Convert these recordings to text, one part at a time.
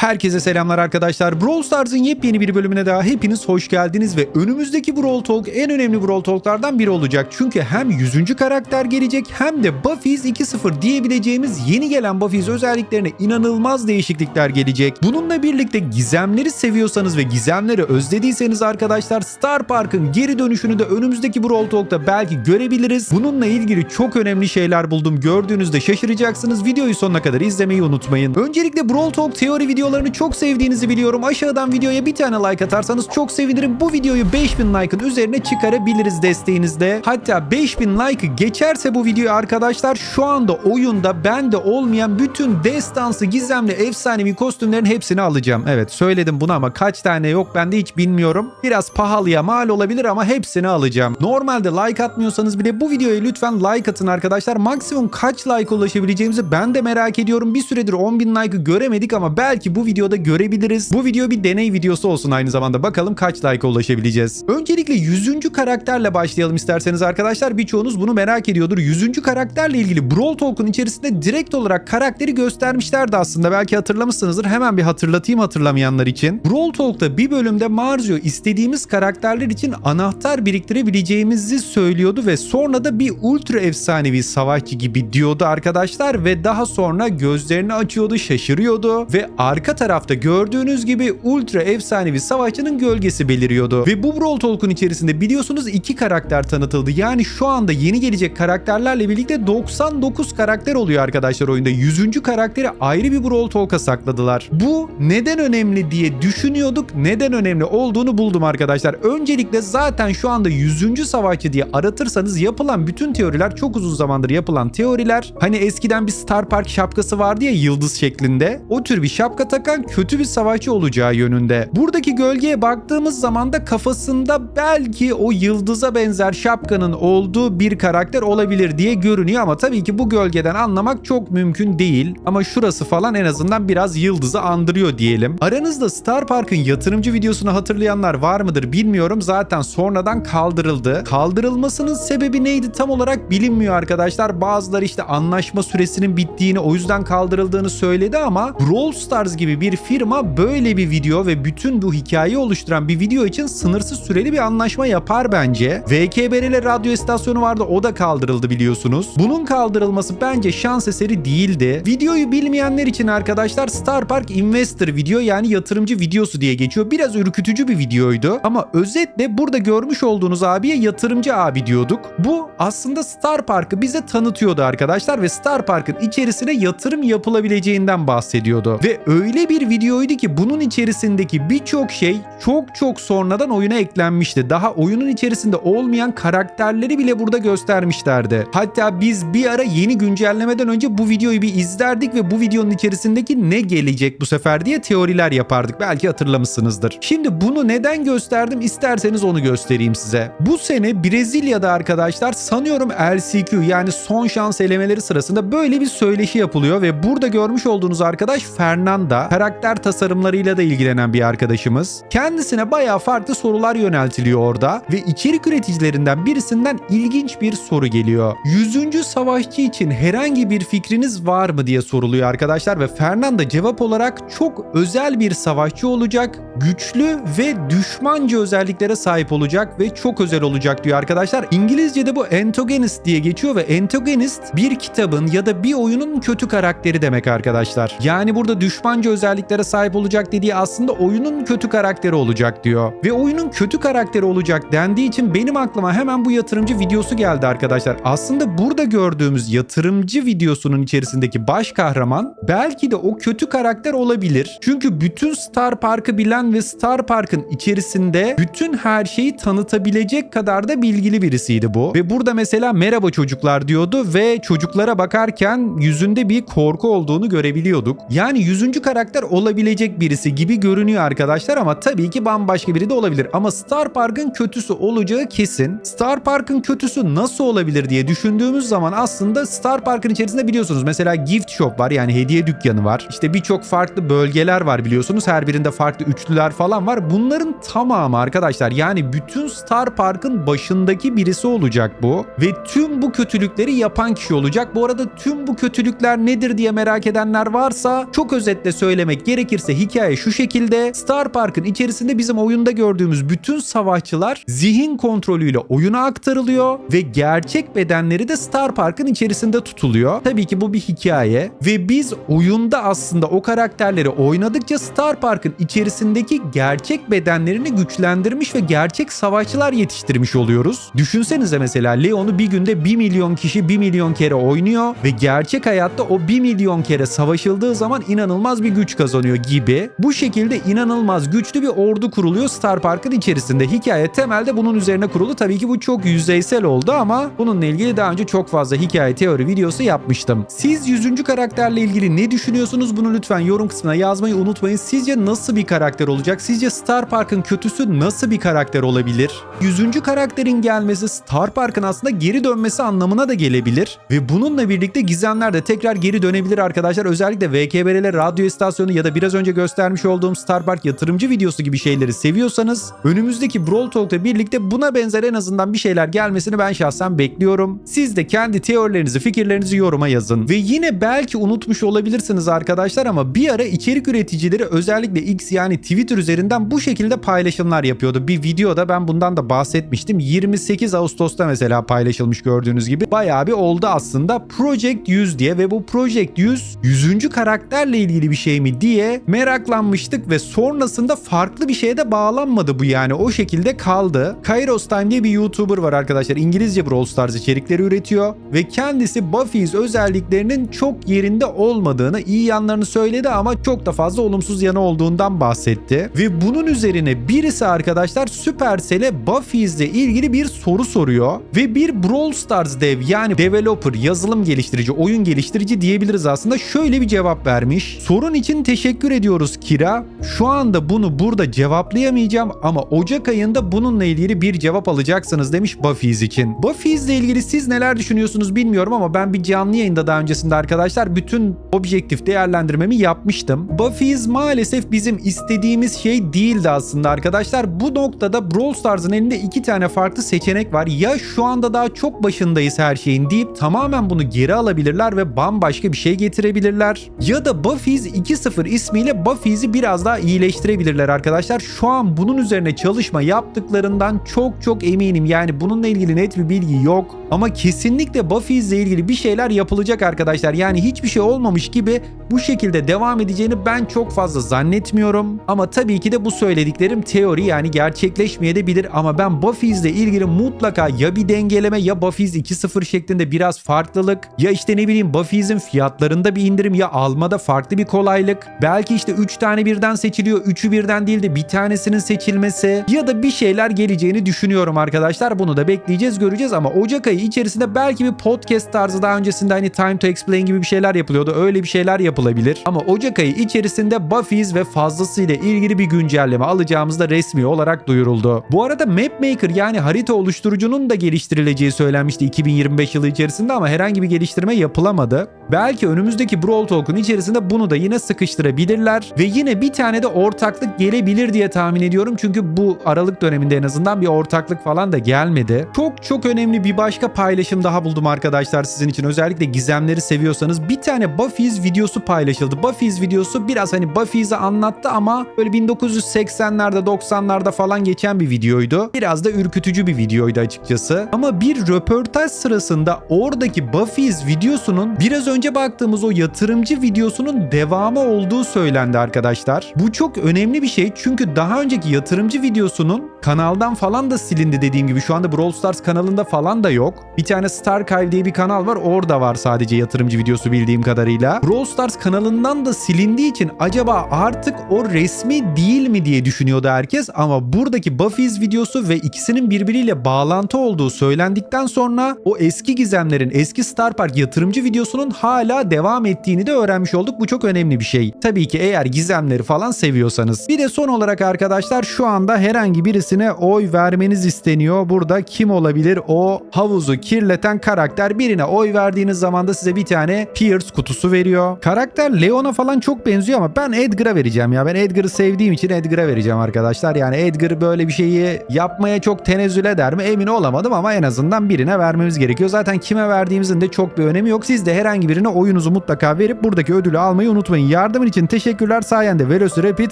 Herkese selamlar arkadaşlar. Brawl Stars'ın yepyeni bir bölümüne daha hepiniz hoş geldiniz ve önümüzdeki Brawl Talk en önemli Brawl Talk'lardan biri olacak. Çünkü hem 100. karakter gelecek hem de Buffy's 2.0 diyebileceğimiz yeni gelen Buffy's özelliklerine inanılmaz değişiklikler gelecek. Bununla birlikte gizemleri seviyorsanız ve gizemleri özlediyseniz arkadaşlar Star Park'ın geri dönüşünü de önümüzdeki Brawl Talk'ta belki görebiliriz. Bununla ilgili çok önemli şeyler buldum. Gördüğünüzde şaşıracaksınız. Videoyu sonuna kadar izlemeyi unutmayın. Öncelikle Brawl Talk teori videolarını çok sevdiğinizi biliyorum. Aşağıdan videoya bir tane like atarsanız çok sevinirim. Bu videoyu 5000 like'ın üzerine çıkarabiliriz desteğinizle. Hatta 5000 like'ı geçerse bu video arkadaşlar şu anda oyunda bende olmayan bütün destansı, gizemli, efsanevi kostümlerin hepsini alacağım. Evet söyledim bunu ama kaç tane yok bende hiç bilmiyorum. Biraz pahalıya mal olabilir ama hepsini alacağım. Normalde like atmıyorsanız bile bu videoya lütfen like atın arkadaşlar. Maksimum kaç like ulaşabileceğimizi ben de merak ediyorum. Bir süredir 10.000 like'ı göremedik ama belki bu videoda görebiliriz. Bu video bir deney videosu olsun aynı zamanda. Bakalım kaç like'a ulaşabileceğiz. Öncelikle 100. karakterle başlayalım isterseniz arkadaşlar. Birçoğunuz bunu merak ediyordur. 100. karakterle ilgili Brawl Talk'un içerisinde direkt olarak karakteri göstermişlerdi aslında. Belki hatırlamışsınızdır. Hemen bir hatırlatayım hatırlamayanlar için. Brawl Talk'ta bir bölümde Marzio istediğimiz karakterler için anahtar biriktirebileceğimizi söylüyordu ve sonra da bir ultra efsanevi savaşçı gibi diyordu arkadaşlar ve daha sonra gözlerini açıyordu, şaşırıyordu ve arka tarafta gördüğünüz gibi ultra efsanevi savaşçının gölgesi beliriyordu. Ve bu Brawl Talk'un içerisinde biliyorsunuz iki karakter tanıtıldı. Yani şu anda yeni gelecek karakterlerle birlikte 99 karakter oluyor arkadaşlar oyunda. 100. karakteri ayrı bir Brawl Talk'a sakladılar. Bu neden önemli diye düşünüyorduk. Neden önemli olduğunu buldum arkadaşlar. Öncelikle zaten şu anda 100. savaşçı diye aratırsanız yapılan bütün teoriler çok uzun zamandır yapılan teoriler. Hani eskiden bir Star Park şapkası vardı ya yıldız şeklinde. O tür bir şapka takan kötü bir savaşçı olacağı yönünde. Buradaki gölgeye baktığımız zaman da kafasında belki o yıldıza benzer şapkanın olduğu bir karakter olabilir diye görünüyor ama tabii ki bu gölgeden anlamak çok mümkün değil. Ama şurası falan en azından biraz yıldızı andırıyor diyelim. Aranızda Star Park'ın yatırımcı videosunu hatırlayanlar var mıdır bilmiyorum. Zaten sonradan kaldırıldı. Kaldırılmasının sebebi neydi tam olarak bilinmiyor arkadaşlar. Bazıları işte anlaşma süresinin bittiğini o yüzden kaldırıldığını söyledi ama Brawl Stars gibi bir firma böyle bir video ve bütün bu hikayeyi oluşturan bir video için sınırsız süreli bir anlaşma yapar bence. VKBR'le radyo istasyonu vardı o da kaldırıldı biliyorsunuz. Bunun kaldırılması bence şans eseri değildi. Videoyu bilmeyenler için arkadaşlar Star Park Investor video yani yatırımcı videosu diye geçiyor. Biraz ürkütücü bir videoydu ama özetle burada görmüş olduğunuz abiye yatırımcı abi diyorduk. Bu aslında Star Park'ı bize tanıtıyordu arkadaşlar ve Star Park'ın içerisine yatırım yapılabileceğinden bahsediyordu. Ve öyle bir videoydu ki bunun içerisindeki birçok şey çok çok sonradan oyuna eklenmişti. Daha oyunun içerisinde olmayan karakterleri bile burada göstermişlerdi. Hatta biz bir ara yeni güncellemeden önce bu videoyu bir izlerdik ve bu videonun içerisindeki ne gelecek bu sefer diye teoriler yapardık. Belki hatırlamışsınızdır. Şimdi bunu neden gösterdim isterseniz onu göstereyim size. Bu sene Brezilya'da arkadaşlar sanıyorum LCQ yani son şans elemeleri sırasında böyle bir söyleşi yapılıyor ve burada görmüş olduğunuz arkadaş Fernanda. Karakter tasarımlarıyla da ilgilenen bir arkadaşımız. Kendisine bayağı farklı sorular yöneltiliyor orada ve içerik üreticilerinden birisinden ilginç bir soru geliyor. 100. savaşçı için herhangi bir fikriniz var mı diye soruluyor arkadaşlar ve Fernanda cevap olarak çok özel bir savaşçı olacak, güçlü ve düşmanca özelliklere sahip olacak ve çok özel olacak diyor arkadaşlar. İngilizce'de bu antagonist diye geçiyor ve antagonist bir kitabın ya da bir oyunun kötü karakteri demek arkadaşlar. Yani burada düşmanca özelliklere sahip olacak dediği aslında oyunun kötü karakteri olacak diyor. Ve oyunun kötü karakteri olacak dendiği için benim aklıma hemen bu yatırımcı videosu geldi arkadaşlar. Aslında burada gördüğümüz yatırımcı videosunun içerisindeki baş kahraman belki de o kötü karakter olabilir. Çünkü bütün Star Park'ı bilen ve Star Park'ın içerisinde bütün her şeyi tanıtabilecek kadar da bilgili birisiydi bu. Ve burada mesela merhaba çocuklar diyordu ve çocuklara bakarken yüzünde bir korku olduğunu görebiliyorduk. Yani 100. karakter olabilecek birisi gibi görünüyor arkadaşlar ama tabii ki bambaşka biri de olabilir. Ama Star Park'ın kötüsü olacağı kesin. Star Park'ın kötüsü nasıl olabilir diye düşündüğümüz zaman aslında Star Park'ın içerisinde biliyorsunuz mesela gift shop var yani hediye dükkanı var. İşte birçok farklı bölgeler var biliyorsunuz. Her birinde farklı üçlüler falan var. Bunların tamamı arkadaşlar yani bütün Star Park'ın başındaki birisi olacak bu. Ve tüm bu kötülükleri yapan kişi olacak. Bu arada tüm bu kötülükler nedir diye merak edenler varsa çok özetle söyleyeyim söylemek gerekirse hikaye şu şekilde. Star Park'ın içerisinde bizim oyunda gördüğümüz bütün savaşçılar zihin kontrolüyle oyuna aktarılıyor ve gerçek bedenleri de Star Park'ın içerisinde tutuluyor. Tabii ki bu bir hikaye ve biz oyunda aslında o karakterleri oynadıkça Star Park'ın içerisindeki gerçek bedenlerini güçlendirmiş ve gerçek savaşçılar yetiştirmiş oluyoruz. Düşünsenize mesela Leon'u bir günde 1 milyon kişi 1 milyon kere oynuyor ve gerçek hayatta o 1 milyon kere savaşıldığı zaman inanılmaz bir güç kazanıyor gibi. Bu şekilde inanılmaz güçlü bir ordu kuruluyor Star Park'ın içerisinde. Hikaye temelde bunun üzerine kurulu. Tabii ki bu çok yüzeysel oldu ama bununla ilgili daha önce çok fazla hikaye teori videosu yapmıştım. Siz 100. karakterle ilgili ne düşünüyorsunuz? Bunu lütfen yorum kısmına yazmayı unutmayın. Sizce nasıl bir karakter olacak? Sizce Star Park'ın kötüsü nasıl bir karakter olabilir? 100. karakterin gelmesi Star Park'ın aslında geri dönmesi anlamına da gelebilir. Ve bununla birlikte gizemler de tekrar geri dönebilir arkadaşlar. Özellikle VKBR'le radyo istasyonu ya da biraz önce göstermiş olduğum Star Park yatırımcı videosu gibi şeyleri seviyorsanız önümüzdeki Brawl Talk'la birlikte buna benzer en azından bir şeyler gelmesini ben şahsen bekliyorum. Siz de kendi teorilerinizi, fikirlerinizi yoruma yazın. Ve yine belki unutmuş olabilirsiniz arkadaşlar ama bir ara içerik üreticileri özellikle X yani Twitter üzerinden bu şekilde paylaşımlar yapıyordu. Bir videoda ben bundan da bahsetmiştim. 28 Ağustos'ta mesela paylaşılmış gördüğünüz gibi. Bayağı bir oldu aslında. Project 100 diye ve bu Project 100 100. karakterle ilgili bir şey mi diye meraklanmıştık ve sonrasında farklı bir şeye de bağlanmadı bu yani. O şekilde kaldı. Kairos Time diye bir YouTuber var arkadaşlar. İngilizce Brawl Stars içerikleri üretiyor ve kendisi Buffy's özelliklerinin çok yerinde olmadığını, iyi yanlarını söyledi ama çok da fazla olumsuz yanı olduğundan bahsetti. Ve bunun üzerine birisi arkadaşlar Supercell'e Buffy's ile ilgili bir soru soruyor ve bir Brawl Stars dev yani developer, yazılım geliştirici, oyun geliştirici diyebiliriz aslında şöyle bir cevap vermiş. Sorun için teşekkür ediyoruz Kira. Şu anda bunu burada cevaplayamayacağım ama Ocak ayında bununla ilgili bir cevap alacaksınız demiş Buffy's için. Buffy's ile ilgili siz neler düşünüyorsunuz bilmiyorum ama ben bir canlı yayında daha öncesinde arkadaşlar bütün objektif değerlendirmemi yapmıştım. Buffy's maalesef bizim istediğimiz şey değildi aslında arkadaşlar. Bu noktada Brawl Stars'ın elinde iki tane farklı seçenek var. Ya şu anda daha çok başındayız her şeyin deyip tamamen bunu geri alabilirler ve bambaşka bir şey getirebilirler. Ya da Buffy's 2.0 ismiyle Buffy's'i biraz daha iyileştirebilirler arkadaşlar. Şu an bunun üzerine çalışma yaptıklarından çok çok eminim. Yani bununla ilgili net bir bilgi yok. Ama kesinlikle Buffy's ile ilgili bir şeyler yapılacak arkadaşlar. Yani hiçbir şey olmamış gibi bu şekilde devam edeceğini ben çok fazla zannetmiyorum. Ama tabii ki de bu söylediklerim teori yani gerçekleşmeyebilir ama ben Buffy's ile ilgili mutlaka ya bir dengeleme ya Buffy's 2.0 şeklinde biraz farklılık ya işte ne bileyim Buffy's'in fiyatlarında bir indirim ya almada farklı bir kolaylık. Belki işte 3 tane birden seçiliyor 3'ü birden değil de bir tanesinin seçilmesi ya da bir şeyler geleceğini düşünüyorum arkadaşlar. Bunu da bekleyeceğiz göreceğiz ama Ocak ayı içerisinde belki bir podcast tarzı daha öncesinde hani Time to Explain gibi bir şeyler yapılıyordu. Öyle bir şeyler yapılabilir. Ama Ocak ayı içerisinde Buffy's ve fazlasıyla ilgili bir güncelleme alacağımız da resmi olarak duyuruldu. Bu arada Mapmaker yani harita oluşturucunun da geliştirileceği söylenmişti 2025 yılı içerisinde ama herhangi bir geliştirme yapılamadı. Belki önümüzdeki Brawl Talk'un içerisinde bunu da yine sıkıştırabilirler ve yine bir tane de ortaklık gelebilir diye tahmin ediyorum. Çünkü bu Aralık döneminde en azından bir ortaklık falan da gelmedi. Çok çok önemli bir başka paylaşım daha buldum arkadaşlar sizin için. Özellikle gizemleri seviyorsanız bir tane Buffy's videosu paylaşıldı. Buffy's videosu biraz hani Buffy's'i anlattı ama böyle 1980'lerde 90'larda falan geçen bir videoydu. Biraz da ürkütücü bir videoydu açıkçası. Ama bir röportaj sırasında oradaki Buffy's videosunun biraz önce baktığımız o yatırımcı videosunun devamı olduğu söylendi arkadaşlar. Bu çok önemli bir şey çünkü daha önceki yatırımcı videosunun kanaldan falan da silindi dediğim gibi. Şu anda Brawl Stars kanalında falan da yok. Bir tane Starkive diye bir kanal var. Orada var sadece yatırımcı videosu bildiğim kadarıyla. Brawl Stars kanalından da silindiği için acaba artık o resmi değil mi diye düşünüyordu herkes ama buradaki Buffy's videosu ve ikisinin birbiriyle bağlantı olduğu söylendikten sonra o eski gizemlerin eski Star Park yatırımcı videosunun hala devam ettiğini de öğrenmiş olduk. Bu çok önemli bir şey. Tabii ki eğer gizemleri falan seviyorsanız. Bir de son olarak arkadaşlar şu anda herhangi birisine oy vermeniz isteniyor. Burada kim olabilir? O havuzu kirleten karakter. Birine oy verdiğiniz zaman da size bir tane Pierce kutusu veriyor. Karakter Leon'a falan çok benziyor ama ben Edgar'a vereceğim ya. Ben Edgar'ı sevdiğim için Edgar'a vereceğim arkadaşlar. Yani Edgar böyle bir şeyi yapmaya çok tenezzül eder mi emin olamadım ama en azından birine vermemiz gerekiyor. Zaten kime verdiğimizin de çok bir önemi yok. Siz de herhangi birine oyunuzu mutlaka verip buradaki ödülü almayı unutmayın. Yardımın için teşekkürler sayende Velociraptor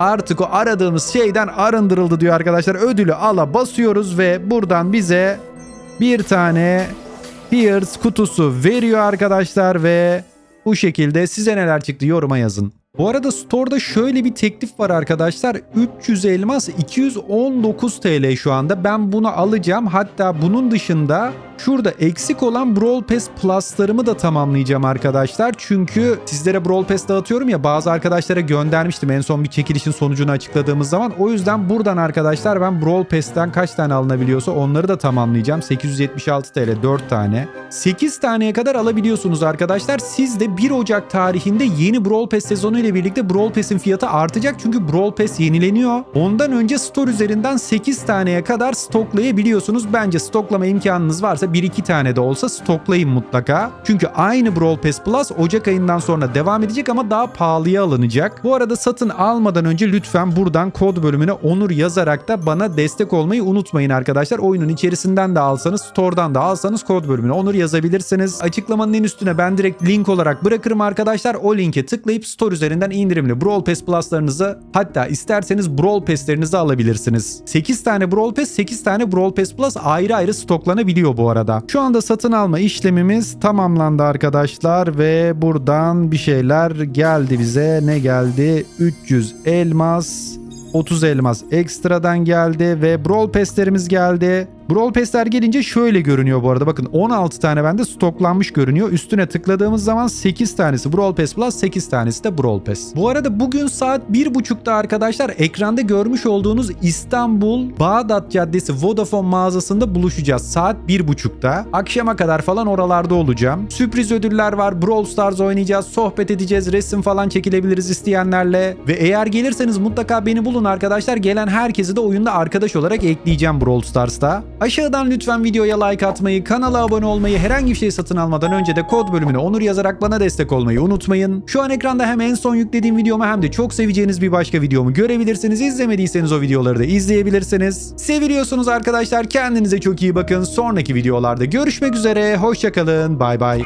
artık o aradığımız şeyden arındırıldı diyor arkadaşlar. Ödülü ala basıyoruz ve buradan bize bir tane Pierce kutusu veriyor arkadaşlar ve bu şekilde size neler çıktı yoruma yazın. Bu arada store'da şöyle bir teklif var arkadaşlar. 300 elmas 219 TL şu anda. Ben bunu alacağım. Hatta bunun dışında şurada eksik olan Brawl Pass Plus'larımı da tamamlayacağım arkadaşlar. Çünkü sizlere Brawl Pass dağıtıyorum ya bazı arkadaşlara göndermiştim en son bir çekilişin sonucunu açıkladığımız zaman. O yüzden buradan arkadaşlar ben Brawl Pass'ten kaç tane alınabiliyorsa onları da tamamlayacağım. 876 TL 4 tane. 8 taneye kadar alabiliyorsunuz arkadaşlar. Siz de 1 Ocak tarihinde yeni Brawl Pass sezonu ile birlikte Brawl Pass'in fiyatı artacak. Çünkü Brawl Pass yenileniyor. Ondan önce store üzerinden 8 taneye kadar stoklayabiliyorsunuz. Bence stoklama imkanınız varsa 1-2 tane de olsa stoklayın mutlaka. Çünkü aynı Brawl Pass Plus Ocak ayından sonra devam edecek ama daha pahalıya alınacak. Bu arada satın almadan önce lütfen buradan kod bölümüne Onur yazarak da bana destek olmayı unutmayın arkadaşlar. Oyunun içerisinden de alsanız, store'dan da alsanız kod bölümüne Onur yazabilirsiniz. Açıklamanın en üstüne ben direkt link olarak bırakırım arkadaşlar. O linke tıklayıp store üzerinden indirimli Brawl Pass Plus'larınızı hatta isterseniz Brawl Pass'lerinizi alabilirsiniz. 8 tane Brawl Pass, 8 tane Brawl Pass Plus ayrı ayrı stoklanabiliyor bu arada. Şu anda satın alma işlemimiz tamamlandı arkadaşlar ve buradan bir şeyler geldi bize. Ne geldi? 300 elmas, 30 elmas ekstradan geldi ve Brawl Pass'lerimiz geldi. Brawl Pass'ler gelince şöyle görünüyor bu arada. Bakın 16 tane bende stoklanmış görünüyor. Üstüne tıkladığımız zaman 8 tanesi Brawl Pass Plus, 8 tanesi de Brawl Pass. Bu arada bugün saat 1.30'da arkadaşlar ekranda görmüş olduğunuz İstanbul Bağdat Caddesi Vodafone mağazasında buluşacağız. Saat 1.30'da. Akşama kadar falan oralarda olacağım. Sürpriz ödüller var. Brawl Stars oynayacağız. Sohbet edeceğiz. Resim falan çekilebiliriz isteyenlerle. Ve eğer gelirseniz mutlaka beni bulun arkadaşlar. Gelen herkesi de oyunda arkadaş olarak ekleyeceğim Brawl Stars'ta. Aşağıdan lütfen videoya like atmayı, kanala abone olmayı, herhangi bir şey satın almadan önce de kod bölümüne onur yazarak bana destek olmayı unutmayın. Şu an ekranda hem en son yüklediğim videomu hem de çok seveceğiniz bir başka videomu görebilirsiniz. İzlemediyseniz o videoları da izleyebilirsiniz. Seviliyorsunuz arkadaşlar. Kendinize çok iyi bakın. Sonraki videolarda görüşmek üzere. Hoşçakalın. Bay bay.